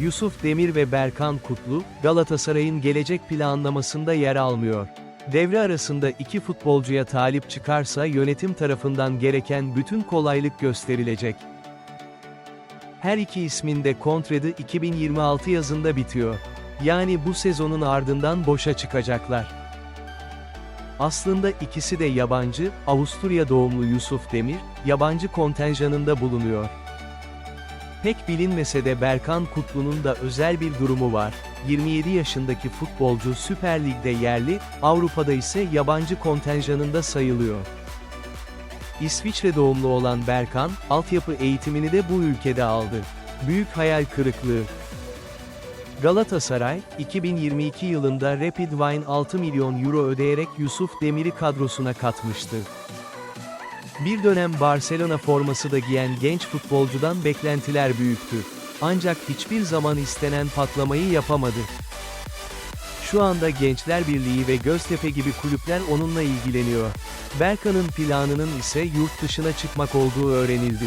Yusuf Demir ve Berkan Kutlu, Galatasaray'ın gelecek planlamasında yer almıyor. Devre arasında iki futbolcuya talip çıkarsa yönetim tarafından gereken bütün kolaylık gösterilecek. Her iki ismin de kontratı 2026 yazında bitiyor. Yani bu sezonun ardından boşa çıkacaklar. Aslında ikisi de yabancı, Avusturya doğumlu Yusuf Demir, yabancı kontenjanında bulunuyor. Pek bilinmese de Berkan Kutlu'nun da özel bir durumu var. 27 yaşındaki futbolcu Süper Lig'de yerli, Avrupa'da ise yabancı kontenjanında sayılıyor. İsviçre doğumlu olan Berkan, altyapı eğitimini de bu ülkede aldı. Büyük hayal kırıklığı. Galatasaray, 2022 yılında Rapid Wine 6 milyon euro ödeyerek Yusuf Demir'i kadrosuna katmıştı. Bir dönem Barcelona forması da giyen genç futbolcudan beklentiler büyüktü. Ancak hiçbir zaman istenen patlamayı yapamadı. Şu anda Gençler Birliği ve Göztepe gibi kulüpler onunla ilgileniyor. Berkan'ın planının ise yurt dışına çıkmak olduğu öğrenildi.